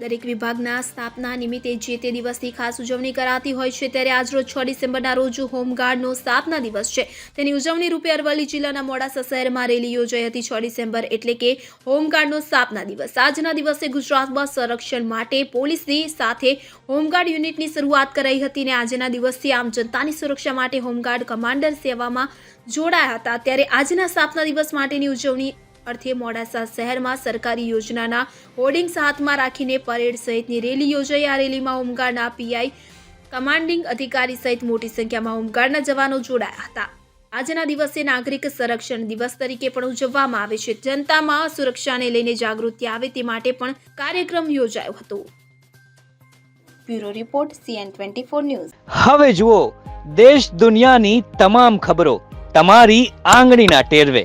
દરેક વિભાગના સ્થાપના નિમિત્તે જે તે દિવસની ખાસ ઉજવણી કરાતી હોય છે ત્યારે આજરોજ છ ડિસેમ્બરના રોજ હોમગાર્ડનો સ્થાપના દિવસ છે. તેની ઉજવણી રૂપે અરવલ્લી જિલ્લાના મોડાસા શહેરમાં રેલી યોજાઈ હતી છ ડિસેમ્બર એટલે કે હોમગાર્ડનો સ્થાપના દિવસ. આજના દિવસે ગુજરાતમાં સંરક્ષણ માટે પોલીસની સાથે હોમગાર્ડ યુનિટની શરૂઆત કરાઈ હતી અને આજના દિવસથી આમ જનતાની સુરક્ષા માટે હોમગાર્ડ કમાન્ડર સેવામાં જોડાયા હતા. ત્યારે આજના સ્થાપના દિવસ માટેની ઉજવણી અર્થે મોડાસા શહેરમાં સરકારી યોજનાના હોર્ડિંગ્સ હાથમાં રાખીને પરેડ સહિતની રેલી યોજાઈ. આ રેલીમાં હોમગાર્ડના પીઆઈ કમાન્ડિંગ અધિકારી સહિત મોટી સંખ્યામાં હોમગાર્ડના જવાનો જોડાયા હતા. આજના દિવસે નાગરિક સંરક્ષણ દિવસ તરીકે પણ ઉજવવામાં આવે છે. જનતામાં સુરક્ષાને લઈને જાગૃતિ આવે તે માટે પણ કાર્યક્રમ યોજાયો હતો. Bureau report CN twenty four news. હવે જુઓ દેશ દુનિયાની તમામ ખબરો તમારી આંગળીના ટેરવે.